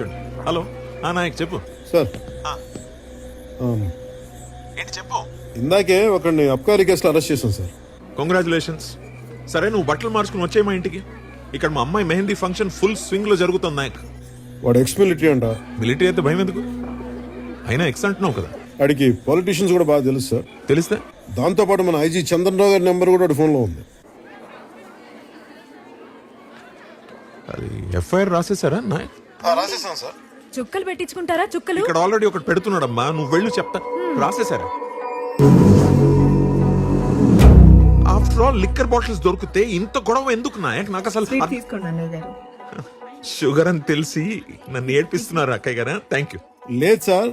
నిమిషం హలో. ఆ నాయక్ చెప్పు. సార్. ఏంటి చెప్పు? ఇందాకే ఒకరిని అబ్కారీ కేసులో అరెస్ట్ చేశాం సార్. కంగ్రాచులేషన్స్ సరే నువ్వు బట్టలు మార్చుకుని వచ్చే మా ఇంటికి. ఇక్కడ మా అమ్మాయి మెహందీ ఫంక్షన్ ఫుల్ స్వింగ్లో జరుగుతుంది నాయక్. వాడు ఎక్స్ మిలిటరీ అంట. మిలిటరీ అయితే భయం ఎందుకు? అయినా ఎక్స్ అంటున్నావు కదా. వాడికి పాలిటీషియన్స్ కూడా బాగా తెలుసు సార్. తెలిస్తే? దాంతోపాటు మన ఐజీ చంద్రరావు గారి నెంబర్ కూడా వాడి ఫోన్లో ఉంది. అది ఎఫ్ఐఆర్ రాసేసారా నాయక్? రాసేసాం సార్. చుక్కలు పెట్టించుకుంటారా? చుక్కలు? ఇక్కడ ఆల్రెడీ ఒకటి పెడుతున్నాడమ్మా. నువ్వు వెళ్ళు చెప్తా. రాసేసారా ఆఫ్టర్ ఆల్ లిక్కర్ బాటిల్స్ దొరికితే ఇంత గొడవ ఎందుకు నాయక్ నాకు అసలు షుగర్ అని తెలిసి నన్ను ఏడ్పిస్తున్నారు అక్కయ్య గారా. థ్యాంక్ యూ లేదు సార్.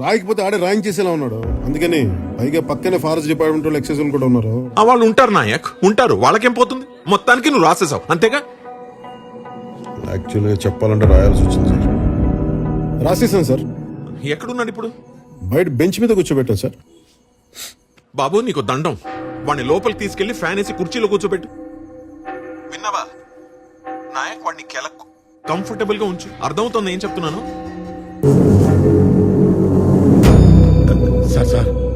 రాయకపోతే ఆడే రాయించేసేలా ఉన్నాడు. అందుకని పైగా పక్కనే ఫారెస్ట్ డిపార్ట్మెంట్ వాళ్ళు ఎక్సైజ్ కూడా ఉన్నారు. ఆ వాళ్ళు ఉంటారు నాయక్. ఉంటారు. వాళ్ళకేం పోతుంది? మొత్తానికి నువ్వు రాసేసావు అంతేగా? యాక్చువల్గా చెప్పాలంటే రాయాల్సి వచ్చింది సార్. రాసేసాను సార్. ఎక్కడున్నాడు ఇప్పుడు? బయట బెంచ్ మీద కూర్చోబెట్టాను సార్. బాబు నీకు దండం. వాడిని లోపలికి తీసుకెళ్ళి ఫ్యాన్ వేసి కుర్చీలో కూర్చోబెట్టు. విన్నావా? నాయక్ వాడిని కెలకు. కంఫర్టబుల్గా ఉంచు. అర్థమవుతుంది ఏం చెప్తున్నాను? Sir sir.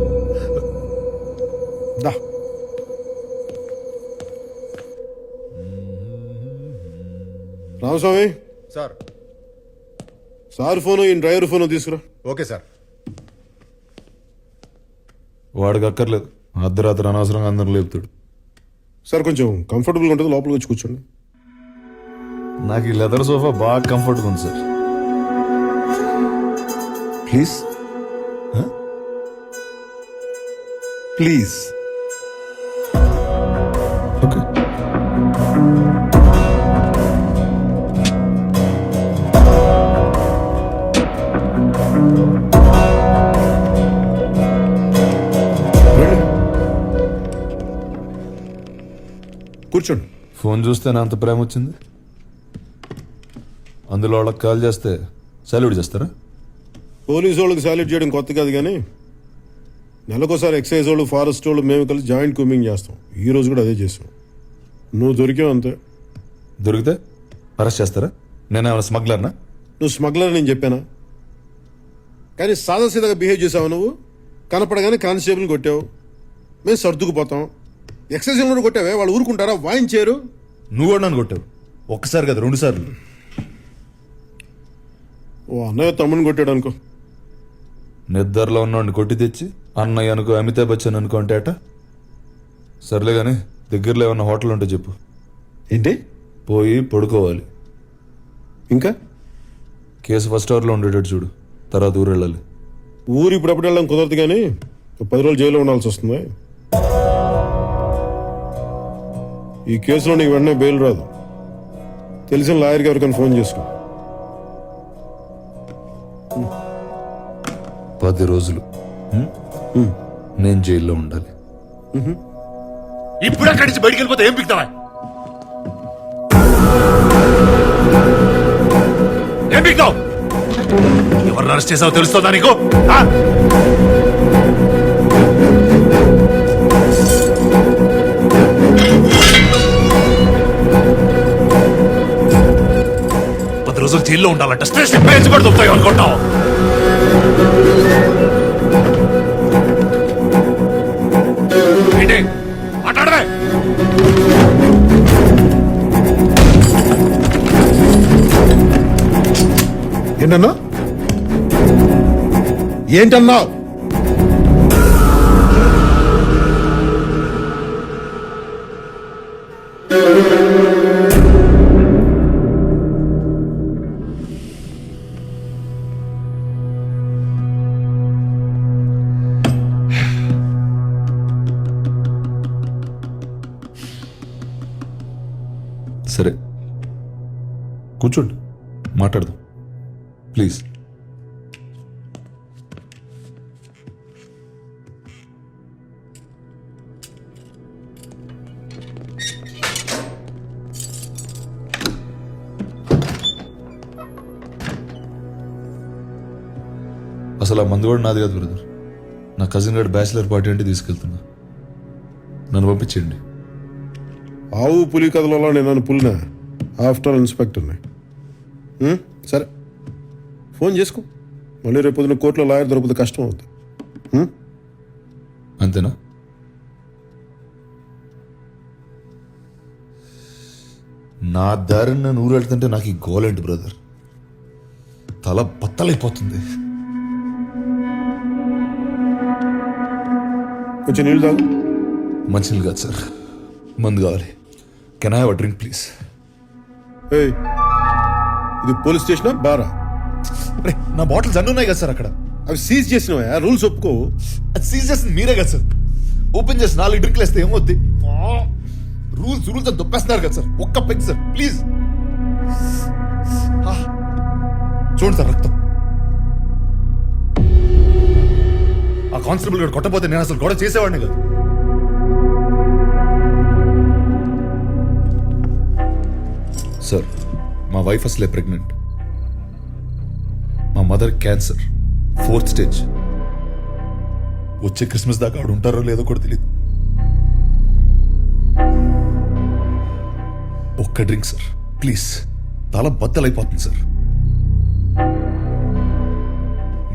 Ramaswamy sir. Sir phone ఈ డ్రైవర్ ఫోను తీసుకురా. Okay sir. వాడికి అక్కర్లేదు. అర్ధరాత్రి అనవసరంగా అందరూ లేపుతాడు. సార్ కొంచెం కంఫర్టబుల్గా ఉంటుంది లోపలికి వచ్చి కూర్చోండి. నాకు ఈ లెదర్ సోఫా బాగా కంఫర్ట్గా ఉంది సార్. ప్లీజ్. ప్లీజ్. కూర్చోండి. ఫోన్ చూస్తే నా అంత ప్రేమ వచ్చింది? అందులో వాళ్ళకి కాల్ చేస్తే సెల్యూట్ చేస్తారా? పోలీసు వాళ్ళకి సాల్యూట్ చేయడం కొత్త కాదు కానీ నెలకోసారి ఎక్సైజ్ వాళ్ళు ఫారెస్ట్ వాళ్ళు మేము కలిసి జాయింట్ కుమింగ్ చేస్తాం. ఈ రోజు కూడా అదే చేస్తాం నువ్వు దొరికావు అంతే. దొరికితే అరెస్ట్ చేస్తారా? నేనేమైనా స్మగ్లర్నా నువ్వు స్మగ్లర్ నేను చెప్పానా? కానీ సాదాసీదాగా బిహేవ్ చేసావు నువ్వు? కనపడగానే కానిస్టేబుల్ని కొట్టావు. మేము సర్దుకుపోతాం ఎక్సైజ్ కొట్టావే? వాళ్ళు ఊరుకుంటారా? వాయించారు నువ్వు కూడా నన్ను కొట్టావు. ఒక్కసారి కదా రెండు సార్లు ఓ అన్నయ్య తమ్ముని కొట్టాడు అనుకో. నిద్రలో ఉన్నవాడిని కొట్టి తెచ్చి అన్నయ్య అనుకో అమితాబ్ బచ్చన్ అనుకో అంటే అట సర్లే కానీ దగ్గరలో ఏమన్నా హోటల్ ఉంటే చెప్పు. ఏంటి? పోయి పడుకోవాలి. ఇంకా? కేసు ఫస్ట్ అవర్లో ఉండేటట్టు చూడు. తర్వాత ఊరు వెళ్ళాలి ఊరు ఇప్పుడప్పుడు వెళ్ళడం కుదరదు కానీ పది రోజులు జైల్లో ఉండాల్సి వస్తుంది. ఈ కేసులో నీకు వెంటనే బెయిల్ రాదు. తెలిసిన లాయర్కి ఎవరికైనా ఫోన్ చేసుకో. పది రోజులు? నేను జైల్లో ఉండాలి. ఇప్పుడు అక్కడి నుంచి బయటికి వెళ్ళిపోతే ఏం పిక్తావా ఏం పిక్తావు ఎవరిని అరెస్ట్ చేసావో తెలుస్తుందా నీకు? జైల్లో ఉండాలంట. స్టేషన్ పేజ్ కూడా దొరుకుతాయి అనుకుంటావు. ఏంటి? మాట్లాడవే. ఏంటన్నా? ఏంటన్నావు? కూర్చోండి. మాట్లాడదాం. ప్లీజ్. అసలు ఆ మందు కూడా నాది కాదు బ్రదర్. నా కజిన్ గడ్ బ్యాచిలర్ పార్టీ అంటే తీసుకెళ్తున్నా. నన్ను పంపించండి ఆవు పులి కథలలో నేను పులినా? ఆఫ్టర్ ఇన్స్పెక్టర్ని. సరే. ఫోన్ చేసుకో. మళ్ళీ రేపు పొద్దున కోర్టులో లాయర్ దొరికితే కష్టం అవుతుంది? అంతేనా? నా దారిని ఊరు వెళ్తుంటే నాకు ఈ గోల్ ఏంటి బ్రదర్? తల బత్తలైపోతుంది. కొంచెం నీళ్ళు తాగు. మంచిది కాదు సార్. మందు కావాలి. Can I have drink please ఏయ్ ఇది పోలీస్ స్టేషనా? బారా. నా బాటిల్స్ అన్నీ ఉన్నాయి కదా సార్ అక్కడ. అవి సీజ్ చేసినవా? రూల్స్ ఒప్పుకో. అది సీజ్ చేసింది మీరే కదా సార్. ఓపెన్ చేసి నాలుగు డ్రింక్లు వేస్తే ఏమవుద్ది? రూల్స్ రూల్స్ అని దొప్పేస్తున్నారు కదా సార్. ఒక్క పెగ్ సార్ ప్లీజ్. చూడండి సార్ రక్తం. ఆ కానిస్టేబుల్ గారు కొట్టపోతే నేను అసలు గొడవ చేసేవాడిని కదా. సార్ మా వైఫ్ అసలే ప్రెగ్నెంట్ మా మదర్ క్యాన్సర్ ఫోర్త్ స్టేజ్ వచ్చే క్రిస్మస్ దాకా ఆవిడ ఉంటారో లేదో కూడా తెలియదు ఒక్క డ్రింక్ సార్ ప్లీజ్ తల బద్దలైపోతుంది సార్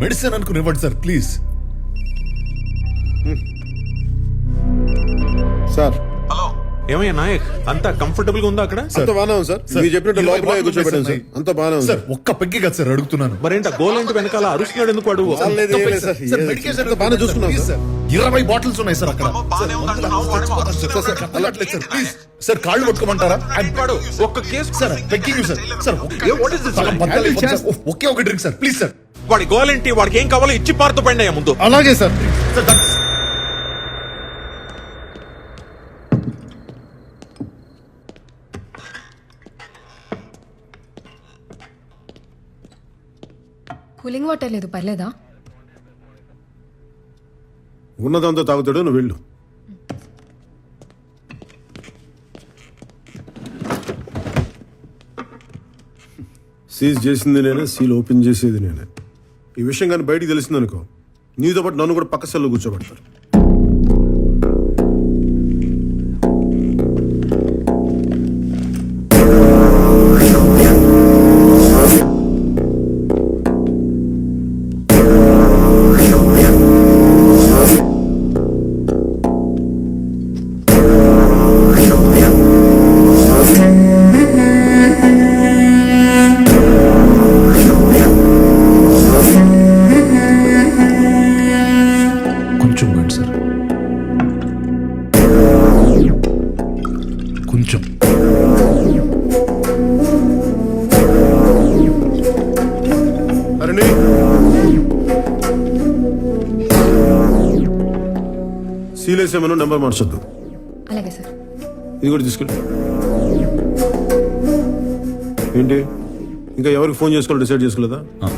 మెడిసిన్ అనుకుని ఇవ్వండి సార్ ప్లీజ్ సార్ ఏమయ్యా నాయక్? అంతా కంఫర్టబుల్గా ఉందా అక్కడ? అంత బాగానే ఉంది సార్. మీరు చెప్పినట్టు లోపల కూర్చోబెట్టాను సార్. అంత బాగానే ఉంది సార్ ఒక్క పెగ్గి కదా సార్ అడుగుతున్నాను. మరేంట గోల్ ఏంటి వెనకాల? అరుస్తున్నాడు ఎందుకు అంత బాగానే చూసుకున్నాం ప్లీజ్ సార్. ఇరవై బాటిల్స్ ఉన్నాయి సార్ అక్కడ. సార్, కాళ్ళు పట్టుకోమంటారా? ఒక్క case sir begging sir. Sir ఒకే ఒక డ్రింక్ సార్. Please sir. వాడి గోల్ ఏంటి? వాడికి ఏం కావాలో ఇచ్చి పారుతూ పండి అయ్యా ముందు. అలాగే సార్. సార్ కూలింగ్ వాటర్ లేదు పర్లేదా? ఉన్నదంతా తాగుతాడు నువ్వు వెళ్ళు. సీజ్ చేసింది నేనే సీల్ ఓపెన్ చేసేది నేనే. ఈ విషయం కానీ బయటికి తెలిసిందనుకో నీతో పాటు నన్ను కూడా పక్క సెల్లో కూర్చోబెడతారు. సీల్ వేసేమను నెంబర్ మార్చొద్దు. అలాగే సార్. ఇది కూడా తీసుకెళ్ళి. ఏంటి? ఇంకా ఎవరికి ఫోన్ చేసుకోవాలో డిసైడ్ చేసుకోలేదా? ఆ,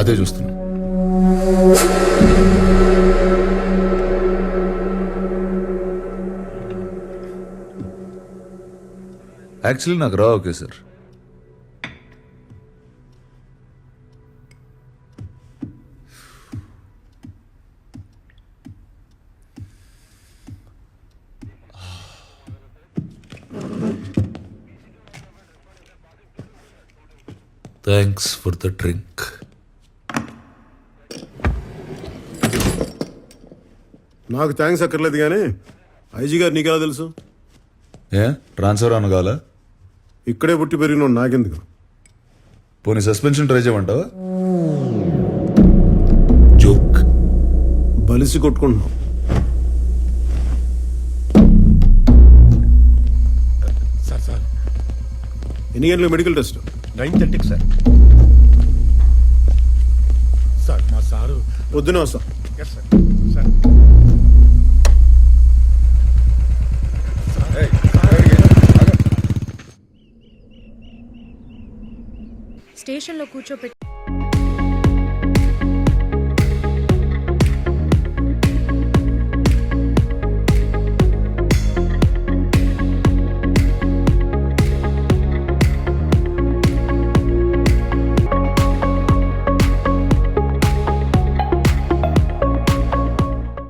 అదే చూస్తున్నా. యాక్చువల్లీ నాకు రా okay sir. Thanks for the drink నాకు థ్యాంక్స్ అక్కర్లేదు కానీ ఐజీ గారు నీకెలా తెలుసు? ఏ? ట్రాన్స్ఫర్ అనగాల ఇక్కడే పుట్టి పెరిగిన నాకెందుకు? పోనీ సస్పెన్షన్ ట్రై చేయమంటావా? జోక్ బలిసి కొట్టుకుంటున్నాం. Sir sir. ఎన్ని గంటలకు మెడికల్ టెస్ట్? నైన్ థర్టీకి సార్. సార్ మా సారు పొద్దునే వస్తా. Yes sir. సార్ స్టేషన్లో కూర్చోపెట్టి